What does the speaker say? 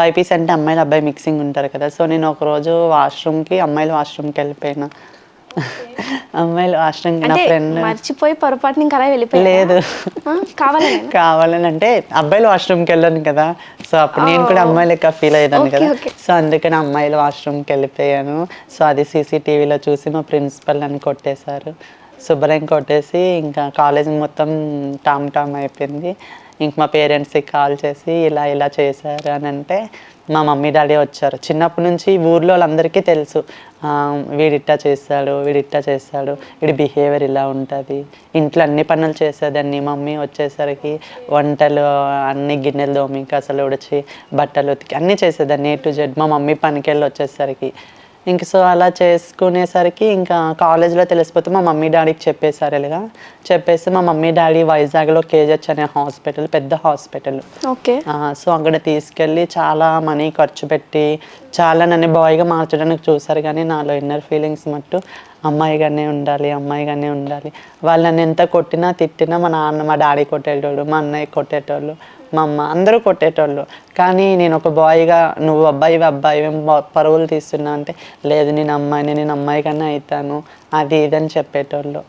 బైపీస్ అంటే అమ్మాయిలు అబ్బాయి మిక్సింగ్ ఉంటారు కదా. సో నేను ఒక రోజు వాష్రూమ్కి అమ్మాయిలు వాష్రూమ్కి వెళ్ళిపోయినా. అమ్మాయిలు వాష్రూమ్కి నా ఫ్రెండ్ మర్చిపోయి పొరపాటుని ఇంకా అలా వెళ్ళిపోయి లేదు. కావాలని కావాలని అంటే అబ్బాయిలు వాష్రూమ్కి వెళ్ళాను కదా. సో అప్పుడు నేను కూడా అమ్మాయి లెక్క ఫీల్ అయ్యాను కదా. సో అందుకని అమ్మాయిలు వాష్రూమ్కి వెళ్ళిపోయాను. సో అది సీసీటీవీలో చూసి మా ప్రిన్సిపల్ అని కొట్టేశారు. శుభ్రం కొట్టేసి ఇంకా కాలేజ్ మొత్తం టామ్ టామ్ అయిపోయింది. ఇంక మా పేరెంట్స్కి కాల్ చేసి ఇలా ఇలా చేశారు అని అంటే మా మమ్మీ డాడీ వచ్చారు. చిన్నప్పటి నుంచి ఊర్లో వాళ్ళందరికీ తెలుసు. వీడిట్టా చేస్తాడు వీడిట్టా చేస్తాడు. వీడి బిహేవియర్ ఇలా ఉంటుంది. ఇంట్లో అన్ని పనులు చేసేదాన్ని మమ్మీ వచ్చేసరికి వంటలు అన్ని గిన్నెలు దోమి అసలు ఉడిచి బట్టలు ఉతికి అన్నీ చేసేదాన్ని. ఏ టు జెడ్ మా మమ్మీ పనికి వెళ్ళి వచ్చేసరికి ఇంక సో అలా చేసుకునేసరికి ఇంకా కాలేజ్లో తెలిసిపోతే మా మమ్మీ డాడీకి చెప్పేశారు ఇలాగా చెప్పేసి మా మమ్మీ డాడీ వైజాగ్లో కేజెచ్ అనే హాస్పిటల్ పెద్ద హాస్పిటల్. ఓకే. సో అక్కడ తీసుకెళ్ళి చాలా మనీ ఖర్చు పెట్టి చాలా నన్ను బాయ్గా మార్చడానికి చూసారు కానీ నాలో ఇన్నర్ ఫీలింగ్స్ మట్టు అమ్మాయిగానే ఉండాలి అమ్మాయిగానే ఉండాలి. వాళ్ళు నన్ను ఎంత కొట్టినా తిట్టినా మా నాన్న మా డాడీ కొట్టేటోళ్ళు మా అన్నయ్య కొట్టేటోళ్ళు. మా అమ్మ అందరూ కొట్టేటోళ్ళు. కానీ నేను ఒక బాయ్గా నువ్వు అబ్బాయి అబ్బాయి పరువులు తీస్తున్నా అంటే లేదు నేను అమ్మాయిని నేను అమ్మాయి కన్నా అవుతాను అది ఇదని చెప్పేటోళ్ళు.